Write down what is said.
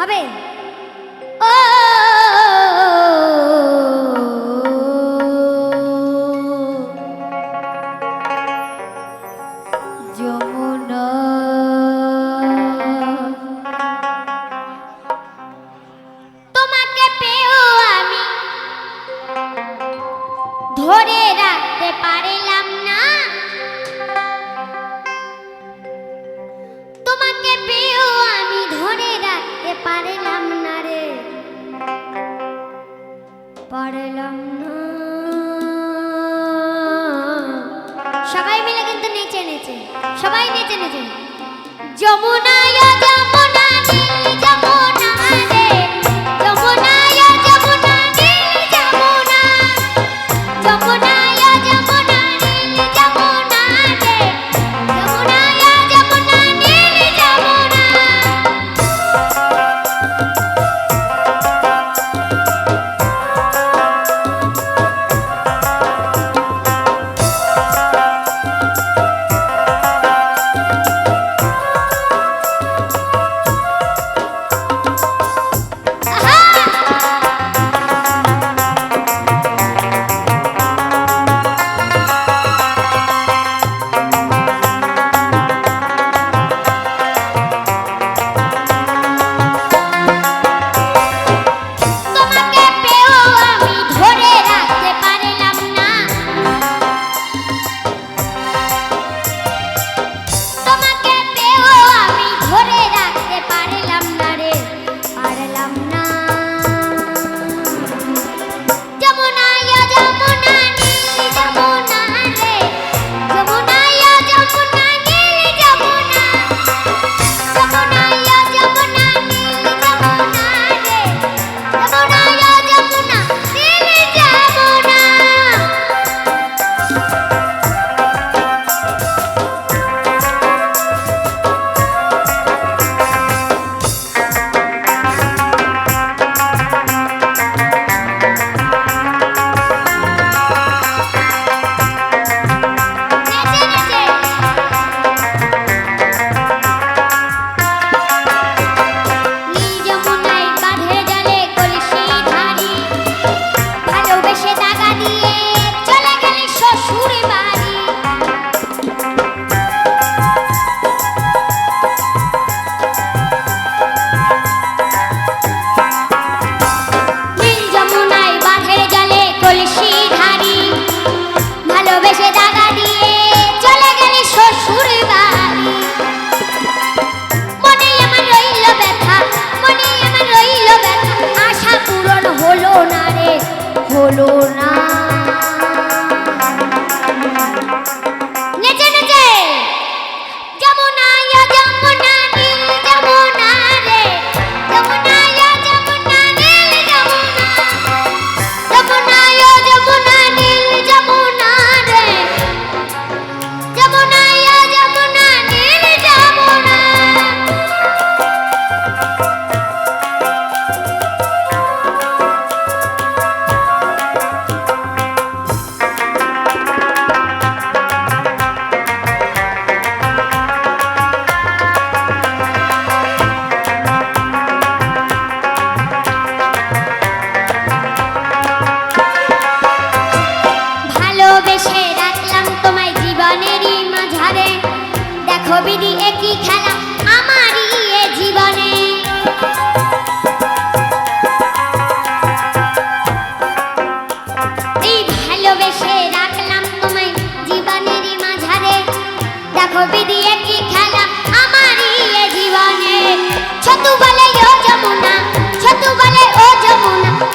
হবে? ও! আমি ধরে রাখতে পারলাম না। যমুনায় ছবিটি একই খেলা আমারই জীবনে। রাখলাম তোমায় জীবনেরই মাঝারে। দেখো বিধি একই খেলা আমারই জীবনে। ছোটু বলে ও যমুনা, ছোটু বলে ও যমুনা।